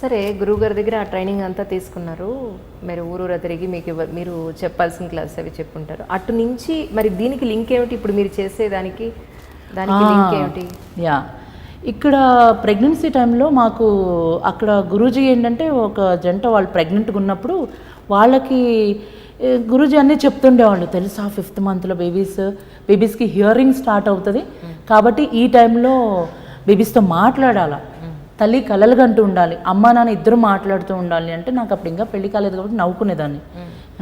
సరే గురువుగారి దగ్గర ఆ ట్రైనింగ్ అంతా తీసుకున్నారు. మీరు ఊరూరా తిరిగి మీకు మీరు చెప్పాల్సిన క్లాస్ అవి చెప్పుంటారు. అటు నుంచి మరి దీనికి లింక్ ఏమిటి? ఇప్పుడు మీరు చేసేదానికి దానికి లింక్ ఏమిటి? యా. ఇక్కడ ప్రెగ్నెన్సీ టైంలో మాకు అక్కడ గురూజీ ఏంటంటే ఒక జంట వాళ్ళు ప్రెగ్నెంట్గా ఉన్నప్పుడు వాళ్ళకి గురూజీ అన్నీ చెప్తుండేవాళ్ళు. తెలుసా? ఫిఫ్త్ మంత్లో బేబీస్ బేబీస్కి హియరింగ్ స్టార్ట్ అవుతుంది. కాబట్టి ఈ టైంలో బేబీస్తో మాట్లాడాలా? తల్లి కలలు కంటూ ఉండాలి. అమ్మ నాన్న ఇద్దరు మాట్లాడుతూ ఉండాలి అంటే నాకు అప్పుడు ఇంకా పెళ్ళి కాలేదు కాబట్టి నవ్వుకునేదాన్ని.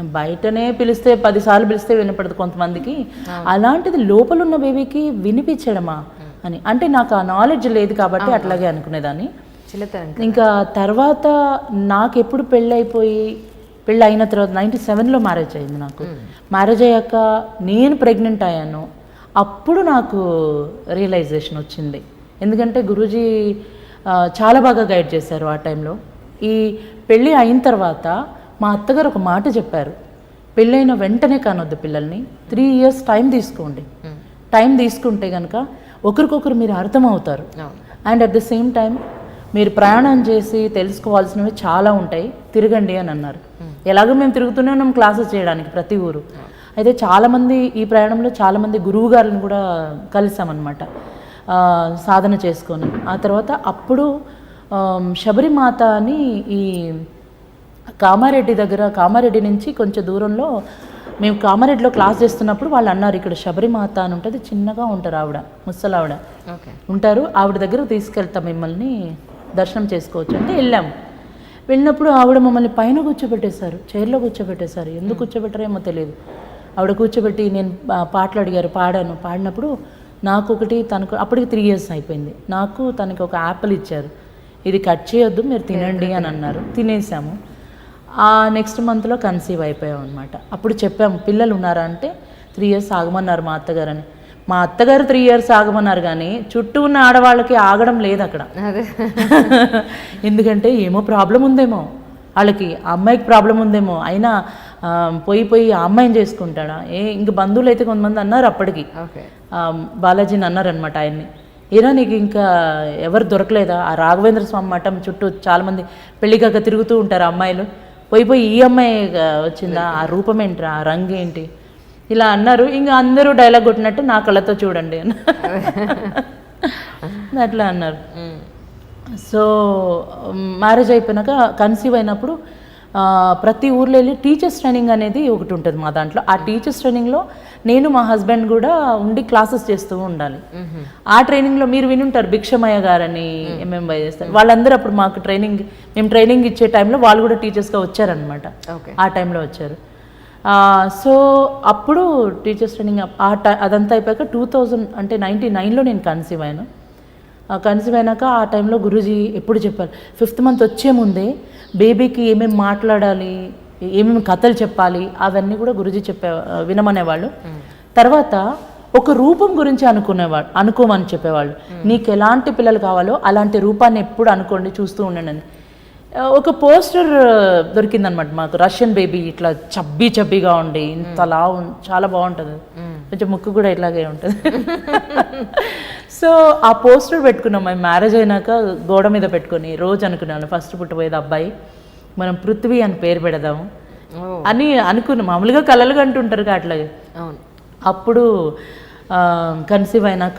బయటనే పిలిస్తే పదిసార్లు పిలిస్తే వినపడదు కొంతమందికి. అలాంటిది లోపల ఉన్న బేబీకి వినిపించడమా అని. అంటే నాకు ఆ నాలెడ్జ్ లేదు కాబట్టి అట్లాగే అనుకునేదాన్ని. ఇంకా తర్వాత నాకు ఎప్పుడు పెళ్ళి అయిన తర్వాత నైంటీ సెవెన్లో మ్యారేజ్ అయింది నాకు. మ్యారేజ్ అయ్యాక నేను ప్రెగ్నెంట్ అయ్యాను. అప్పుడు నాకు రియలైజేషన్ వచ్చింది. ఎందుకంటే గురూజీ చాలా బాగా గైడ్ చేశారు ఆ టైంలో. ఈ పెళ్ళి అయిన తర్వాత మా అత్తగారు ఒక మాట చెప్పారు. పెళ్ళైన వెంటనే కానొద్దు పిల్లల్ని. త్రీ ఇయర్స్ టైం తీసుకోండి. టైం తీసుకుంటే కనుక ఒకరికొకరు మీరు అర్థమవుతారు. అవును. And at the same time మీరు ప్రయాణం చేసి తెలుసుకోవాల్సినవి చాలా ఉంటాయి. తిరగండి అని అన్నారు. ఎలాగో మేము తిరుగుతూనే ఉన్నాం క్లాసెస్ చేయడానికి ప్రతి ఊరు. అయితే చాలామంది ఈ ప్రయాణంలో చాలామంది గురువు గారిని కూడా కలిసామన్నమాట. సాధన చేసుకొని. ఆ తర్వాత అప్పుడు శబరిమాత అని ఈ కామారెడ్డి దగ్గర కామారెడ్డి నుంచి కొంచెం దూరంలో మేము కామారెడ్డిలో క్లాస్ చేస్తున్నప్పుడు వాళ్ళు అన్నారు ఇక్కడ శబరిమాత అని ఉంటుంది చిన్నగా ఉంటారు ఆవిడ ముసలావిడ. ఉంటారు ఆవిడ దగ్గర తీసుకెళ్తాం మిమ్మల్ని. దర్శనం చేసుకోవచ్చు. అంటే వెళ్ళాము. వెళ్ళినప్పుడు ఆవిడ మమ్మల్ని పైన కూర్చోబెట్టేశారు. చైర్లో కూర్చోబెట్టేశారు. ఎందుకు కూర్చోబెట్టారేమో తెలియదు. ఆవిడ కూర్చోబెట్టి నేను పాటలు అడిగారు పాడాను. పాడినప్పుడు నాకు ఒకటి తనకు అప్పటికి త్రీ ఇయర్స్ అయిపోయింది. నాకు తనకి ఒక యాపిల్ ఇచ్చారు. ఇది కట్ చేయొద్దు మీరు తినండి అని అన్నారు. తినేసాము. ఆ నెక్స్ట్ మంత్లో కన్సీవ్ అయిపోయాం అనమాట అప్పుడు చెప్పాము పిల్లలు ఉన్నారా అంటే త్రీ ఇయర్స్ ఆగమన్నారు మా అత్తగారని. మా అత్తగారు త్రీ ఇయర్స్ ఆగమన్నారు కానీ చుట్టూ ఉన్న ఆడవాళ్ళకి ఆగడం లేదు అక్కడ. ఎందుకంటే ఏమో ప్రాబ్లం ఉందేమో. వాళ్ళకి ఆ అమ్మాయికి ప్రాబ్లం ఉందేమో. అయినా పోయి పోయి ఆ అమ్మాయిని చేసుకుంటాడా? ఏ ఇంక బంధువులు అయితే కొంతమంది అన్నారు అప్పటికి. బాలాజీని అన్నారనమాట ఆయన్ని. ఏరా నీకు ఇంకా ఎవరు దొరకలేదా? ఆ రాఘవేంద్ర స్వామి మఠం చుట్టూ చాలామంది పెళ్ళికాక తిరుగుతూ ఉంటారు అమ్మాయిలు. పోయి పోయి ఈ అమ్మాయి వచ్చిందా? ఆ రూపం ఏంట్రా? ఆ రంగు ఏంటి ఇలా అన్నారు. ఇంకా అందరూ డైలాగ్ కొట్టినట్టు నా కళ్ళతో చూడండి అని. అట్లా అన్నారు. సో మ్యారేజ్ అయిపోయినాక కన్సీవ్ అయినప్పుడు ప్రతి ఊర్లో వెళ్ళి టీచర్స్ ట్రైనింగ్ అనేది ఒకటి ఉంటుంది మా దాంట్లో. ఆ టీచర్స్ ట్రైనింగ్లో నేను మా హస్బెండ్ కూడా ఉండి క్లాసెస్ చేస్తూ ఉండాలి. ఆ ట్రైనింగ్లో మీరు వినుంటారు భిక్షమయ్య గారని ఎంఎంవై చేస్తారు. వాళ్ళందరూ అప్పుడు మాకు ట్రైనింగ్ మేము ట్రైనింగ్ ఇచ్చే టైంలో వాళ్ళు కూడా టీచర్స్గా వచ్చారనమాట ఆ టైంలో వచ్చారు. సో అప్పుడు టీచర్స్ ట్రైనింగ్ ఆ టై అదంతా అయిపోయాక టూ థౌజండ్ అంటే నైంటీ నైన్లో నేను కన్సీవ్ అయ్యాను. కన్సీవ్ అయినాక ఆ టైంలో గురూజీ ఎప్పుడు చెప్పారు ఫిఫ్త్ మంత్ వచ్చే ముందే బేబీకి ఏమేమి మాట్లాడాలి ఏమేమి కథలు చెప్పాలి అవన్నీ కూడా గురూజీ చెప్పే వినమనేవాళ్ళు. తర్వాత ఒక రూపం గురించి అనుకునేవాళ్ళు అనుకోమని చెప్పేవాళ్ళు. నీకు ఎలాంటి పిల్లలు కావాలో అలాంటి రూపాన్ని ఎప్పుడు అనుకోండి చూస్తూ ఉండండి ఒక పోస్టర్ దొరికిందనమాట మాకు. రష్యన్ బేబీ ఇట్లా చబ్బీ చబ్బీగా ఉండి ఇంతలా చాలా బాగుంటుంది. కొంచెం ముక్కు కూడా ఇట్లాగే ఉంటుంది. సో ఆ పోస్టర్ పెట్టుకున్నాం. మేము మ్యారేజ్ అయినాక గోడ మీద పెట్టుకొని రోజు అనుకున్నాను ఫస్ట్ పుట్టబోయేది అబ్బాయి. మనం పృథ్వీ అని పేరు పెడదాము. ఓ. అని అనుకున్నాం. మామూలుగా కలలు అంటుంటారు కదా అట్లాగే. అప్పుడు కన్సీవ్ అయినాక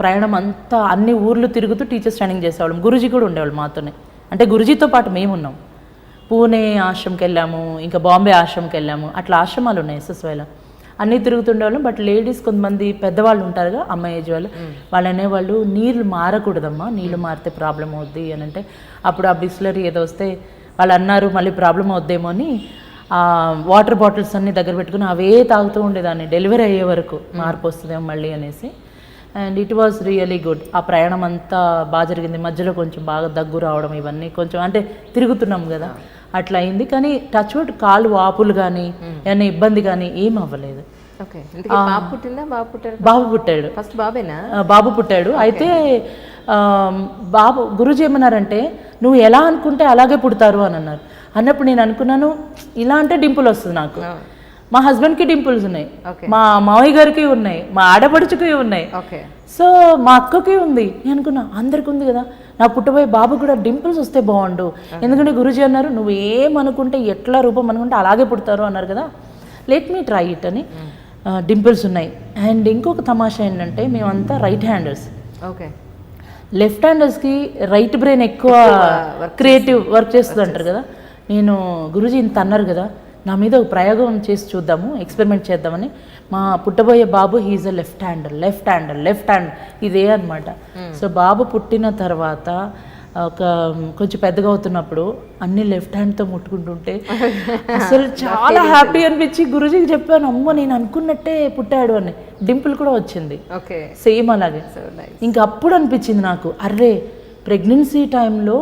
ప్రయాణం అంతా అన్ని ఊర్లు తిరుగుతూ టీచర్స్ ట్రైనింగ్ చేసేవాళ్ళం. గురుజీ కూడా ఉండేవాళ్ళు మాతోనే. అంటే గురుజీతో పాటు మేము ఉన్నాం పూణే ఆశ్రమంకి వెళ్ళాము ఇంకా బాంబే ఆశ్రమంకి వెళ్ళాము అట్లా ఆశ్రమాలు ఉన్నాయి ఎస్ఎస్వైలో అన్నీ తిరుగుతుండేవాళ్ళం బట్ లేడీస్ కొంతమంది పెద్దవాళ్ళు ఉంటారుగా అమ్మాయి ఏజ్ వాళ్ళు. వాళ్ళు అనేవాళ్ళు నీళ్ళు మారకూడదమ్మా నీళ్ళు మారితే ప్రాబ్లం అవుద్ది అని అంటే అప్పుడు ఆ బిస్లరీ ఏదో వస్తే వాళ్ళు అన్నారు మళ్ళీ ప్రాబ్లం అవుద్దేమో అని ఆ వాటర్ బాటిల్స్ అన్ని దగ్గర పెట్టుకుని అవే తాగుతూ ఉండేదాన్ని. డెలివరీ అయ్యే వరకు మార్పు వస్తుందేమో మళ్ళీ అనేసి. And it was really good ఆ ప్రయాణం అంతా బాగా జరిగింది. మధ్యలో కొంచెం బాగా దగ్గు రావడం ఇవన్నీ కొంచెం అంటే తిరుగుతున్నాం కదా. అట్లా అయింది. కానీ టచ్ వుడ్ కాలు వాపులు కానీ ఏమైనా ఇబ్బంది కానీ ఏం అవ్వలేదు. బాబు పుట్టాడు ఫస్ట్ బాబేనా? బాబు పుట్టాడు. అయితే బాబు గురుజీ ఏమన్నారంటే నువ్వు ఎలా అనుకుంటే అలాగే పుడతారు అని అన్నారు. అన్నప్పుడు నేను అనుకున్నాను ఇలా అంటే డింపుల్ వస్తుంది నాకు. మా హస్బెండ్కి డింపుల్స్ ఉన్నాయి. మా మావయ్య గారికి ఉన్నాయి. మా ఆడపడుచుకి ఉన్నాయి. ఓకే సో మా అక్కకి ఉంది. నేను అనుకున్నా అందరికి ఉంది కదా. నా పుట్టబోయే బాబు కూడా డింపుల్స్ వస్తే బాగుండు. ఎందుకంటే గురుజీ అన్నారు నువ్వు ఏమనుకుంటే ఎట్లా రూపం అనుకుంటే అలాగే పుడతారు అన్నారు కదా. లెట్ మీ ట్రై ఇట్ అని డింపుల్స్ ఉన్నాయి. అండ్ ఇంకొక తమాషా ఏంటంటే మేమంతా రైట్ హ్యాండర్స్ ఓకే లెఫ్ట్ హ్యాండర్స్కి రైట్ బ్రెయిన్ ఎక్కువ క్రియేటివ్ వర్క్ చేస్తుంది అంటారు కదా. నేను గురుజీ ఇంత అన్నారు కదా. నా మీద ఒక ప్రయోగం చేసి చూద్దాము ఎక్స్పెరిమెంట్ చేద్దామని. మా పుట్టబోయే బాబు he's a left hander left hander left hand ఇదే అనమాట సో బాబు పుట్టిన తర్వాత ఒక కొంచెం పెద్దగా అవుతున్నప్పుడు అన్ని లెఫ్ట్ హ్యాండ్తో ముట్టుకుంటుంటే అసలు చాలా హ్యాపీ అనిపించి గురుజీకి చెప్పాను అమ్మ నేను అనుకున్నట్టే పుట్టాడు అని. డింపుల్ కూడా వచ్చింది. ఓకే సేమ్ అలాగే. ఇంకా అప్పుడు అనిపించింది నాకు అర్రే ప్రెగ్నెన్సీ టైంలో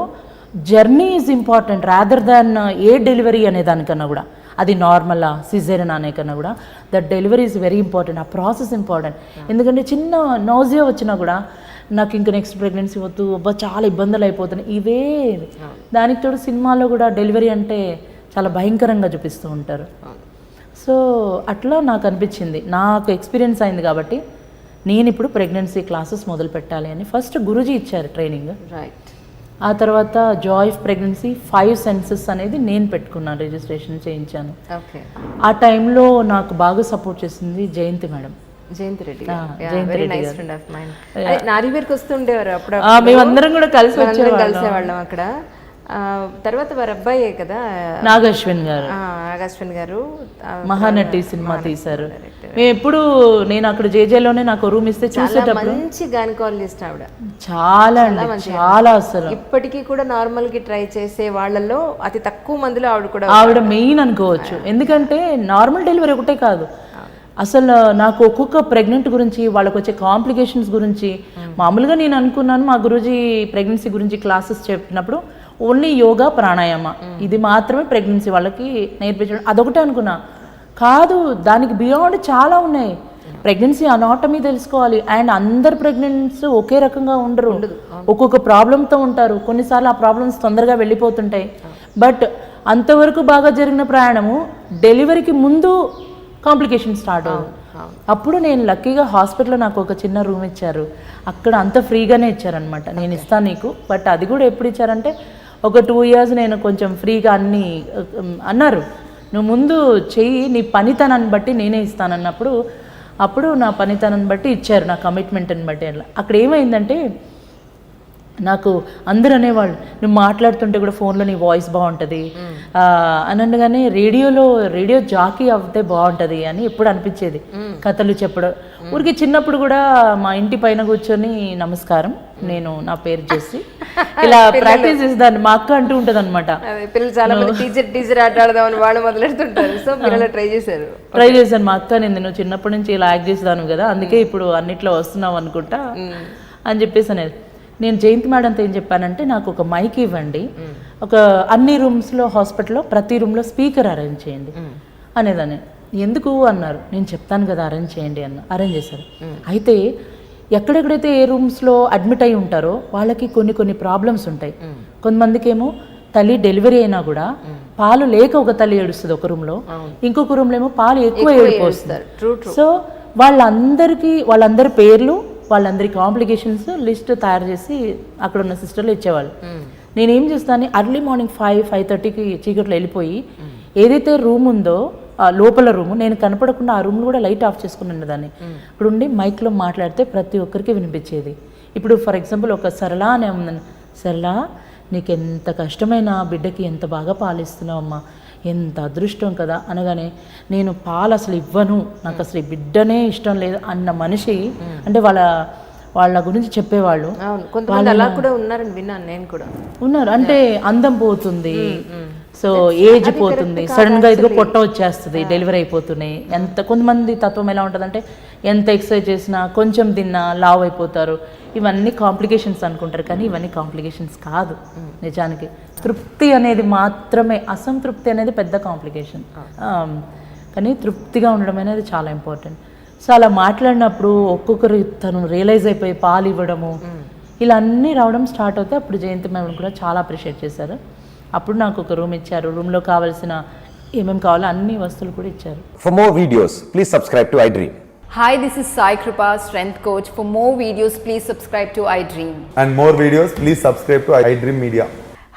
journey is important rather than a delivery అనే దానికన్నా కూడా. అది నార్మలా సిజేరియన్ అనే కన్నా కూడా. That delivery is very important ఆ ప్రాసెస్ ఇంపార్టెంట్ ఎందుకంటే చిన్న నోజియా వచ్చినా కూడా నాకు ఇంకా నెక్స్ట్ ప్రెగ్నెన్సీ వద్దు అబ్బా చాలా ఇబ్బందులు అయిపోతున్నాయి. ఇవే దానికి తోడు సినిమాలో కూడా డెలివరీ అంటే చాలా భయంకరంగా చూపిస్తూ ఉంటారు. సో అట్లా నాకు అనిపించింది. నాకు ఎక్స్పీరియన్స్ అయింది కాబట్టి నేను ఇప్పుడు ప్రెగ్నెన్సీ క్లాసెస్ మొదలు పెట్టాలి అని ఫస్ట్ గురుజీ ఇచ్చారు ట్రైనింగ్ రైట్ ఆ తర్వాత joy of pregnancy five senses అనేది నేను పెట్టుకున్నాను రిజిస్ట్రేషన్ చేయించాను. ఆ టైంలో నాకు బాగా సపోర్ట్ చేసింది జయంతి మేడం. జయంతి రెడ్డి జయంతి రెడ్డి నారీవేర్కి వస్తుండేవారు అప్పుడు మేమందరం కూడా కలిసి. కలిసేవాళ్ళం అక్కడ. తర్వాత వారి అబ్బాయే కదా? నాగశ్విన్ గారు. ఆ, అగస్విన్ గారు. మహానటి సినిమా తీశారు. మేము ఎప్పుడు నేను అక్కడ జేజేలోనే నాకు రూమ్ ఇస్తే చూసేటప్పుడు మంచి గైనకాలజిస్ట్ ఆవిడ. చాలా చాలా అసలు. ఇప్పటికీ కూడా నార్మల్కి ట్రై చేసే వాళ్ళలో అతి తక్కువ మందిలో ఆవిడ కూడా ఆవిడ మెయిన్ అనుకోవచ్చు. ఎందుకంటే నార్మల్ డెలివరీ ఒకటే కాదు. అసలు నాకు ఒక్కొక్క ప్రెగ్నెంట్ గురించి వాళ్ళకి వచ్చే కాంప్లికేషన్స్ గురించి మామూలుగా నేను అనుకున్నాను మా గురూజీ ప్రెగ్నెన్సీ గురించి క్లాసెస్ చెప్పినప్పుడు ఓన్లీ యోగా ప్రాణాయామ. ఇది మాత్రమే ప్రెగ్నెన్సీ వాళ్ళకి నేర్పించడం. అదొకటే అనుకున్నా. కాదు దానికి బియాండ్ చాలా ఉన్నాయి. ప్రెగ్నెన్సీ అనాటమీ తెలుసుకోవాలి. అండ్ అందరు ప్రెగ్నెంట్స్ ఒకే రకంగా ఉండరు. ఒక్కొక్క ప్రాబ్లంతో ఉంటారు. కొన్నిసార్లు ఆ ప్రాబ్లమ్స్ తొందరగా వెళ్ళిపోతుంటాయి. బట్ అంతవరకు బాగా జరిగిన ప్రయాణము డెలివరీకి ముందు కాంప్లికేషన్ స్టార్ట్ అవుతుంది అప్పుడు నేను లక్కీగా హాస్పిటల్లో నాకు ఒక చిన్న రూమ్ ఇచ్చారు. అక్కడ అంత ఫ్రీగానే ఇచ్చారనమాట నేను ఇస్తాను నీకు. బట్ అది కూడా ఎప్పుడు ఇచ్చారంటే ఒక టూ ఇయర్స్ నేను కొంచెం ఫ్రీగా అన్ని అన్నారు. నువ్వు ముందు చెయ్యి నీ పనితనాన్ని బట్టి నేనే ఇస్తానన్నప్పుడు అప్పుడు నా పనితనాన్ని బట్టి ఇచ్చారు నా కమిట్మెంట్ని బట్టి అట్లా. అక్కడ ఏమైందంటే నాకు అందరు అనేవాళ్ళు నువ్వు మాట్లాడుతుంటే కూడా ఫోన్లో నీ వాయిస్ బాగుంటుంది. అని అనగానే రేడియోలో రేడియో జాకీ అవుతే బాగుంటుంది అని ఎప్పుడు అనిపించేది. కథలు చెప్పడం. ఊరికి చిన్నప్పుడు కూడా మా ఇంటి పైన కూర్చొని నమస్కారం. నేను నా పేరు చేసి ఇలా ప్రాక్టీస్ చేసేదాన్ని మా అక్క అంటూ ఉంటుంది అనమాట పిల్లలు చాలా మంది టీచర్ టీచర్ ఆట ఆడదామని వాళ్ళు మొదలెడుతుంటారు. సో అలా ట్రై చేశారు. ట్రై చేశాను మా అక్క నేను చిన్నప్పటి నుంచి ఇలా యాక్ట్ చేసేదాను కదా అందుకే ఇప్పుడు అన్నిట్లో వస్తున్నావు అనుకుంటా అని చెప్పేసి అనేది నేను జయంతి మేడంతో ఏం చెప్పానంటే నాకు ఒక మైక్ ఇవ్వండి. ఒక అన్ని రూమ్స్లో హాస్పిటల్లో ప్రతి రూమ్లో స్పీకర్ అరేంజ్ చేయండి అనేదాన్ని. ఎందుకు అన్నారు. నేను చెప్తాను కదా అరేంజ్ చేయండి అన్న అరేంజ్ చేశారు. అయితే ఎక్కడెక్కడైతే ఏ రూమ్స్లో అడ్మిట్ అయి ఉంటారో వాళ్ళకి కొన్ని కొన్ని ప్రాబ్లమ్స్ ఉంటాయి. కొంతమందికి ఏమో తల్లి డెలివరీ అయినా కూడా పాలు లేక ఒక తల్లి ఏడుస్తుంది ఒక రూమ్లో. ఇంకొక రూమ్లో ఏమో పాలు ఎక్కువ ట్రూ సో వాళ్ళందరికీ వాళ్ళందరి పేర్లు వాళ్ళందరి కాంప్లికేషన్స్ లిస్ట్ తయారు చేసి అక్కడ ఉన్న సిస్టర్లు ఇచ్చేవాళ్ళు. నేనేం చేస్తాను అర్లీ మార్నింగ్ ఫైవ్ ఫైవ్ థర్టీకి చీకట్లో వెళ్ళిపోయి ఏదైతే రూమ్ ఉందో లోపల రూమ్ నేను కనపడకుండా ఆ రూమ్ కూడా లైట్ ఆఫ్ చేసుకుని ఉన్నదాన్ని ఇప్పుడు ఉండి మైక్లో మాట్లాడితే ప్రతి ఒక్కరికి వినిపించేది. ఇప్పుడు ఫర్ ఎగ్జాంపుల్ ఒక సరళ అనే ఉందని సరళ నీకు ఎంత కష్టమైన బిడ్డకి ఎంత బాగా పాలిస్తున్నావు అమ్మా. ఎంత అదృష్టం కదా అనగానే నేను పాలు అసలు ఇవ్వను. నాకు అసలు ఈ బిడ్డనే ఇష్టం లేదు అన్న మనిషి అంటే వాళ్ళ వాళ్ళ గురించి చెప్పేవాళ్ళు. అలా కూడా ఉన్నారని విన్నాను నేను కూడా. ఉన్నారు. అంటే అందం పోతుంది. సో ఏజ్ పోతుంది. సడన్గా ఇదిగో పొట్ట వచ్చేస్తుంది డెలివరీ అయిపోతున్నాయి ఎంత కొంతమంది తత్వం ఎలా ఉంటుందంటే ఎంత ఎక్సర్సైజ్ చేసినా కొంచెం తిన్నా లావ్ అయిపోతారు. ఇవన్నీ కాంప్లికేషన్స్ అనుకుంటారు కానీ ఇవన్నీ కాంప్లికేషన్స్ కాదు. నిజానికి. తృప్తి అనేది మాత్రమే అసంతృప్తి అనేది పెద్ద కాంప్లికేషన్ కానీ తృప్తిగా ఉండడం అనేది చాలా ఇంపార్టెంట్ సో అలా మాట్లాడినప్పుడు ఒక్కొక్కరు తను రియలైజ్ అయిపోయి పాలు ఇవ్వడము ఇలా అన్నీ రావడం స్టార్ట్ అవుతే అప్పుడు జయంతి మేడం కూడా చాలా అప్రిషియేట్ చేశారు. అప్పుడు నాకు ఒక రూమ్ ఇచ్చారు. రూమ్లో కావాల్సిన ఏమేమి కావాలో అన్ని వస్తువులు కూడా ఇచ్చారు. For more videos please subscribe to I dream hi this is Sai Kripa strength coach for more videos please subscribe to I dream and more videos please subscribe to I dream media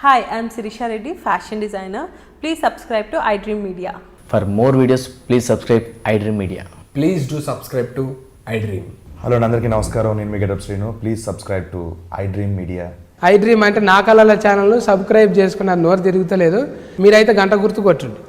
hi I'm Sirisha Reddy fashion designer please subscribe to I dream media for more videos please subscribe I dream media please do subscribe to I dream hello అందరికీ నమస్కారం నేను మీ getup Srinu. Please subscribe to I dream media iDream అంటే నా కళల ఛానల్ను subscribe చేసుకున్న నోరు తిరుగుతలేదు. మీరైతే గంట గుర్తు కొట్టండి